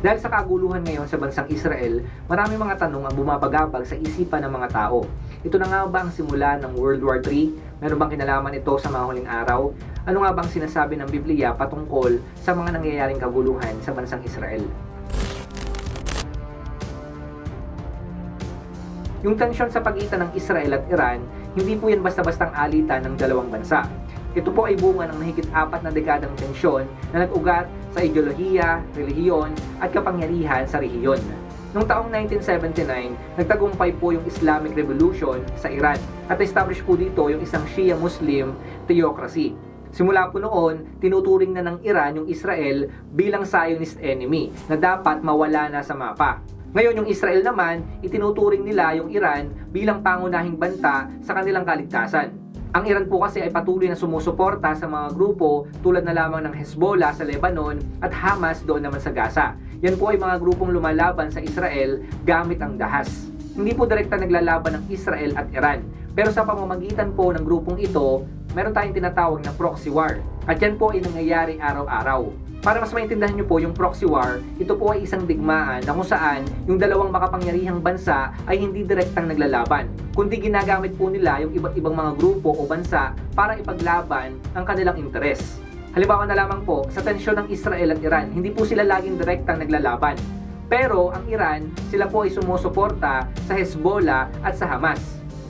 Dahil sa kaguluhan ngayon sa bansang Israel, marami mga tanong ang bumabagabag sa isipan ng mga tao. Ito na nga ba ang simula ng World War III? Meron bang kinalaman ito sa mga huling araw? Ano nga bang sinasabi ng Biblia patungkol sa mga nangyayaring kaguluhan sa bansang Israel? Yung tensyon sa pagitan ng Israel at Iran, hindi po yan basta-bastang alitan ng dalawang bansa. Ito po ay bunga ng mahigit apat na dekadang tensyon na nag-ugat sa ideolohiya, relihiyon at kapangyarihan sa rehiyon. Noong taong 1979, nagtagumpay po yung Islamic Revolution sa Iran at establish po dito yung isang Shia Muslim theocracy. Simula po noon, tinuturing na ng Iran yung Israel bilang Zionist enemy na dapat mawala na sa mapa. Ngayon yung Israel naman, itinuturing nila yung Iran bilang pangunahing banta sa kanilang kaligtasan. Ang Iran po kasi ay patuloy na sumusuporta sa mga grupo tulad na lamang ng Hezbollah sa Lebanon at Hamas doon naman sa Gaza. Yan po ay mga grupong lumalaban sa Israel gamit ang dahas. Hindi po direkta naglalaban ng Israel at Iran. Pero sa pamamagitan po ng grupong ito, meron tayong tinatawag na proxy war. At yan po ay nangyayari araw-araw. Para mas maintindihan nyo po yung proxy war, ito po ay isang digmaan na kung saan yung dalawang makapangyarihang bansa ay hindi direktang naglalaban, kundi ginagamit po nila yung iba't ibang mga grupo o bansa para ipaglaban ang kanilang interes. Halimbawa na lamang po, sa tensyon ng Israel at Iran, hindi po sila laging direktang naglalaban. Pero ang Iran, sila po ay sumusuporta sa Hezbollah at sa Hamas.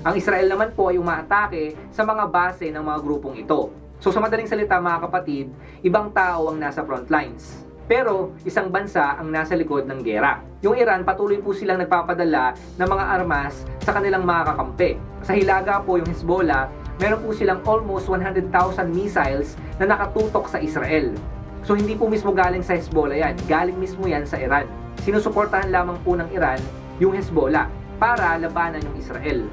Ang Israel naman po ay umaatake sa mga base ng mga grupong ito. So sa madaling salita mga kapatid, ibang tao ang nasa front lines. Pero isang bansa ang nasa likod ng gera. Yung Iran patuloy po silang nagpapadala ng mga armas sa kanilang mga kakampi. Sa hilaga po yung Hezbollah, meron po silang almost 100,000 missiles na nakatutok sa Israel. So hindi po mismo galing sa Hezbollah yan, galing mismo yan sa Iran. Sinusuportahan lamang po ng Iran yung Hezbollah para labanan yung Israel.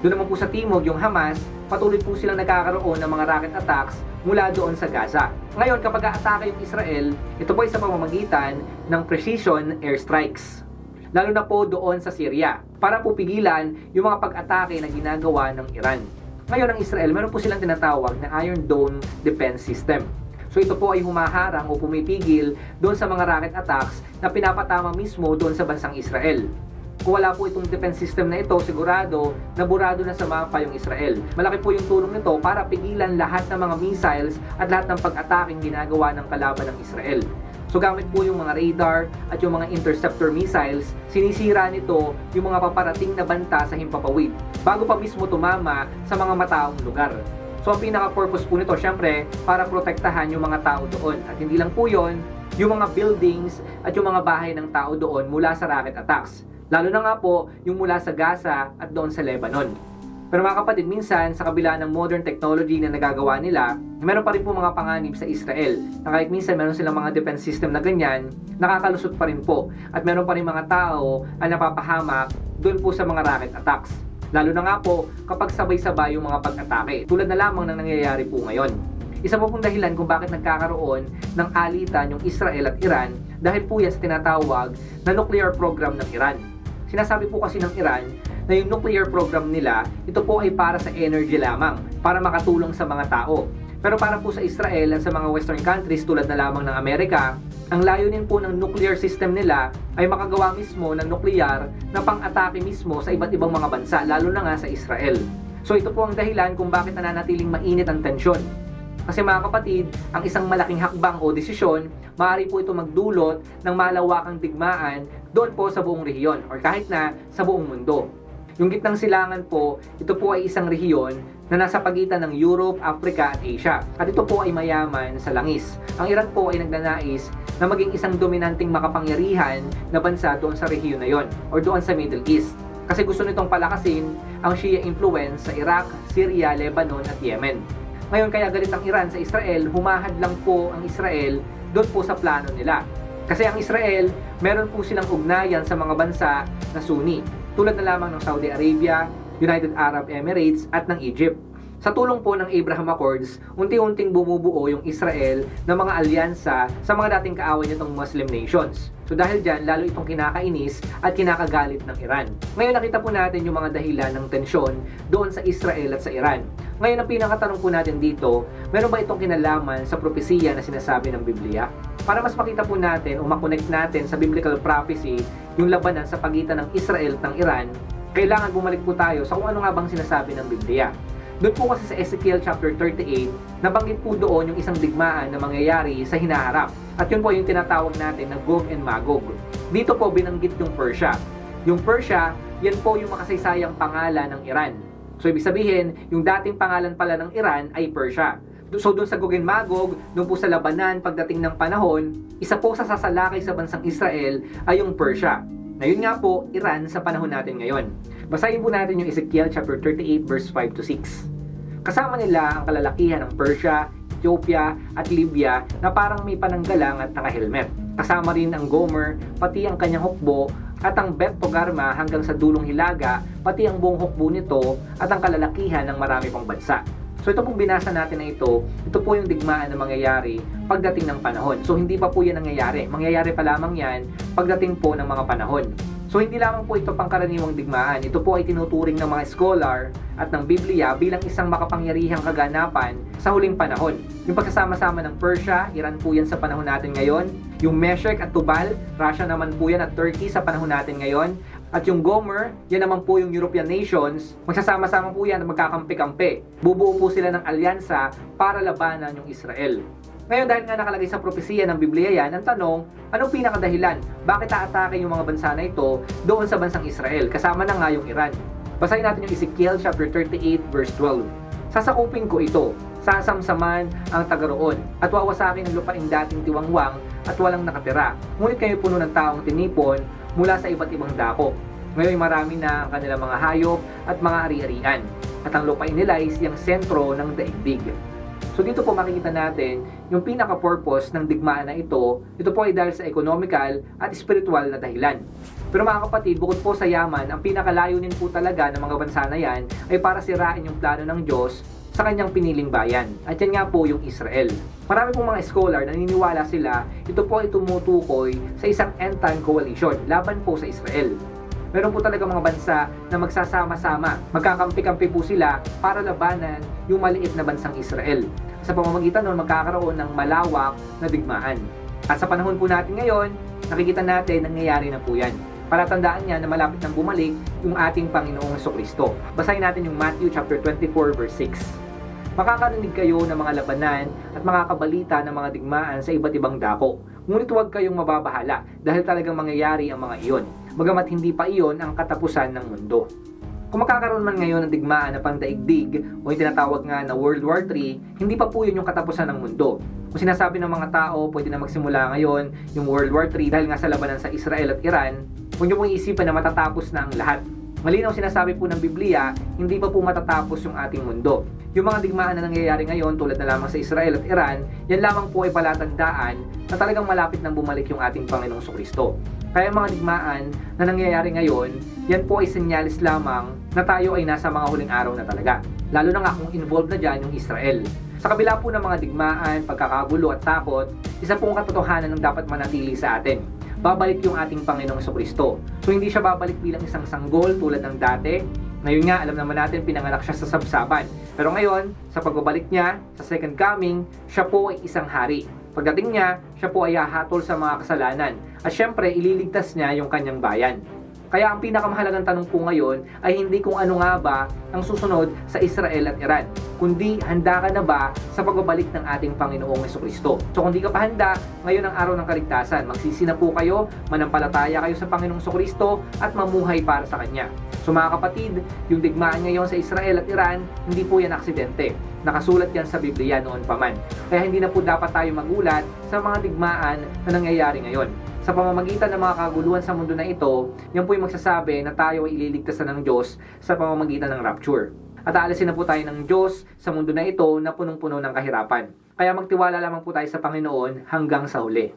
Doon naman po sa timog, yung Hamas, patuloy po silang nagkakaroon ng mga rocket attacks mula doon sa Gaza. Ngayon, kapag aatake yung Israel, ito po ay sa pamamagitan ng precision airstrikes. Lalo na po doon sa Syria, para po pigilan yung mga pag-atake na ginagawa ng Iran. Ngayon, ang Israel, meron po silang tinatawag na Iron Dome Defense System. So ito po ay humaharang o pumipigil doon sa mga rocket attacks na pinapatama mismo doon sa bansang Israel. Kung wala po itong defense system na ito, sigurado na burado na sa mapa yung Israel. Malaki po yung tulong nito para pigilan lahat ng mga missiles at lahat ng pag-ataking ginagawa ng kalaban ng Israel. So gamit po yung mga radar at yung mga interceptor missiles, sinisira nito yung mga paparating na banta sa himpapawid bago pa mismo tumama sa mga mataong lugar. So ang pinaka-purpose po nito, syempre, para protektahan yung mga tao doon. At hindi lang po yon yung mga buildings at yung mga bahay ng tao doon mula sa rocket attacks. Lalo na nga po yung mula sa Gaza at doon sa Lebanon. Pero mga kapatid, minsan sa kabila ng modern technology na nagagawa nila, meron pa rin po mga panganib sa Israel na kahit minsan meron silang mga defense system na ganyan, nakakalusot pa rin po. At meron pa rin mga tao ang napapahamak doon po sa mga rocket attacks. Lalo na nga po kapag sabay-sabay yung mga pag-atake, tulad na lamang ng nangyayari po ngayon. Isa po pong dahilan kung bakit nagkakaroon ng alitan yung Israel at Iran dahil po yan sa tinatawag na nuclear program ng Iran. Sinasabi po kasi ng Iran na yung nuclear program nila, ito po ay para sa energy lamang, para makatulong sa mga tao. Pero para po sa Israel at sa mga western countries tulad na lamang ng Amerika, ang layunin po ng nuclear system nila ay makagawa mismo ng nuclear na pang-atake mismo sa iba't ibang mga bansa, lalo na nga sa Israel. So ito po ang dahilan kung bakit nananatiling mainit ang tensyon. Kasi mga kapatid, ang isang malaking hakbang o desisyon, maaari po ito magdulot ng malawakang digmaan doon po sa buong rehiyon or kahit na sa buong mundo. Yung gitnang silangan po, ito po ay isang rehiyon na nasa pagitan ng Europe, Africa at Asia. At ito po ay mayaman sa langis. Ang Iran po ay nagnanais na maging isang dominanting makapangyarihan na bansa doon sa rehiyon na yon or doon sa Middle East. Kasi gusto nitong palakasin ang Shia influence sa Iraq, Syria, Lebanon at Yemen. Ngayon kaya galit ang Iran sa Israel, humahad lang po ang Israel doon po sa plano nila. Kasi ang Israel, meron po silang ugnayan sa mga bansa na Sunni, tulad na lamang ng Saudi Arabia, United Arab Emirates at ng Egypt. Sa tulong po ng Abraham Accords, unti-unting bumubuo yung Israel ng mga alyansa sa mga dating kaaway nitong Muslim nations. So dahil dyan, lalo itong kinakainis at kinakagalit ng Iran. Ngayon nakita po natin yung mga dahilan ng tensyon doon sa Israel at sa Iran. Ngayon ang pinakatanong po natin dito, meron ba itong kinalaman sa propesiya na sinasabi ng Biblia? para mas makita po natin o makonect natin sa biblical prophecy yung labanan sa pagitan ng Israel at ng Iran, kailangan bumalik po tayo sa kung ano nga bang sinasabi ng Biblia. Doon po kasi sa Ezekiel chapter 38, nabanggit po doon yung isang digmaan na mangyayari sa hinaharap. At yun po yung tinatawag natin na Gog and Magog. Dito po binanggit yung Persia. Yung Persia, yan po yung makasaysayang pangalan ng Iran. So ibig sabihin, yung dating pangalan pala ng Iran ay Persia. So doon sa Gog and Magog, doon po sa labanan pagdating ng panahon, isa po sa sasalakay sa bansang Israel ay yung Persia. Na yun nga po, Iran sa panahon natin ngayon. Basahin po natin yung Ezekiel chapter 38 verse 5 to 6. Kasama nila ang kalalakihan ng Persia, Ethiopia at Libya na parang may pananggalang at naka-helmet. Kasama rin ang Gomer, pati ang kanyang hukbo at ang Bet Togarma hanggang sa dulong hilaga, pati ang buong hukbo nito at ang kalalakihan ng marami pang bansa. So ito pong binasa natin na ito, ito po yung digmaan na mangyayari pagdating ng panahon. So hindi pa po yan nangyayari. Mangyayari pa lamang yan pagdating po ng mga panahon. So hindi lamang po ito pangkaraniwang digmaan. Ito po ay tinuturing ng mga scholar at ng Biblia bilang isang makapangyarihang kaganapan sa huling panahon. Yung pagsasama-sama ng Persia, Iran po yan sa panahon natin ngayon. Yung Meshek at Tubal, Russia naman po yan at Turkey sa panahon natin ngayon. At yung Gomer, yan naman po yung European nations, magsasama-sama po yan magkakampi-kampi. Bubuo po sila ng alyansa para labanan yung Israel. Ngayon dahil nga nakalagay sa propesiya ng Biblia yan, ang tanong, anong pinakadahilan? Bakit aatake yung mga bansa na ito doon sa bansang Israel? Kasama na nga yung Iran. Basahin natin yung Ezekiel chapter 38 verse 12. Sasakupin ko ito, sasamsaman ang taga at wawasakin ang lupaing dating tiwangwang at walang nakatira. Ngunit kayo puno ng taong tinipon mula sa iba't ibang dako. Ngayon marami na ang kanilang mga hayop at mga ari-arian. At ang lupain nila ay siyang sentro ng daigdig. So dito po makikita natin yung pinaka-purpose ng digmaan na ito. Ito po ay dahil sa economical at spiritual na dahilan. Pero mga kapatid, bukod po sa yaman, ang pinakalayunin po talaga ng mga bansa na yan ay para sirain yung plano ng Diyos sa kanyang piniling bayan. At yan nga po yung Israel. Marami pong mga scholar na naniniwala sila ito po ay tumutukoy sa isang end-time coalition laban po sa Israel. Meron po talaga mga bansa na magsasama-sama. Magkakampi-kampi po sila para labanan yung maliit na bansang Israel. Sa pamamagitan nun, magkakaroon ng malawak na digmaan. At sa panahon po natin ngayon, nakikita natin nangyayari na po yan. Palatandaan niya na malapit nang bumalik yung ating Panginoong Kristo. Basahin natin yung Matthew chapter 24 verse 6. Makakarinig kayo ng mga labanan at mga kabalita ng mga digmaan sa iba't ibang dako. Ngunit huwag kayong mababahala dahil talagang mangyayari ang mga iyon. Bagamat hindi pa iyon ang katapusan ng mundo. Kung makakaroon man ngayon ng digmaan na pandaigdig o yung tinatawag nga na World War III, hindi pa po yun yung katapusan ng mundo. Kung sinasabi ng mga tao, pwede na magsimula ngayon yung World War III dahil nga sa labanan sa Israel at Iran, huwag niyo pong isipin na matatapos na ang lahat. Malinaw sinasabi po ng Biblia, hindi pa po matatapos yung ating mundo. Yung mga digmaan na nangyayari ngayon tulad na lamang sa Israel at Iran, yan lamang po ay palatandaan na talagang malapit nang bumalik yung ating Panginoong Kristo. Kaya mga digmaan na nangyayari ngayon, yan po ay senyalis lamang na tayo ay nasa mga huling araw na talaga. Lalo na nga kung involved na dyan yung Israel. Sa kabila po ng mga digmaan, pagkakagulo at takot, isa pong katotohanan ng dapat manatili sa atin. Babalik yung ating Panginoong Kristo. So hindi siya babalik bilang isang sanggol tulad ng dati, ngayon nga, alam naman natin, pinanganak siya sa sabsaban. Pero ngayon, sa pagbabalik niya, sa second coming, siya po ay isang hari. Pagdating niya, siya po ay hahatol sa mga kasalanan. At syempre, ililigtas niya yung kanyang bayan. Kaya ang pinakamahalagang tanong po ngayon ay hindi kung ano nga ba ang susunod sa Israel at Iran, kundi handa ka na ba sa pagbabalik ng ating Panginoong Kristo. So kung di ka pa handa, ngayon ang araw ng kaligtasan. Magsisi na po kayo, manampalataya kayo sa Panginoong Kristo at mamuhay para sa Kanya. So mga kapatid, yung digmaan ngayon sa Israel at Iran, hindi po yan aksidente. Nakasulat yan sa Biblia noon pa man. Kaya hindi na po dapat tayo magulat sa mga digmaan na nangyayari ngayon. Sa pamamagitan ng mga kaguluhan sa mundo na ito, yan po yung magsasabi na tayo ay ililigtas na ng Diyos sa pamamagitan ng rapture. At aalisin na po tayo ng Diyos sa mundo na ito na punong-puno ng kahirapan. Kaya magtiwala lamang po tayo sa Panginoon hanggang sa huli.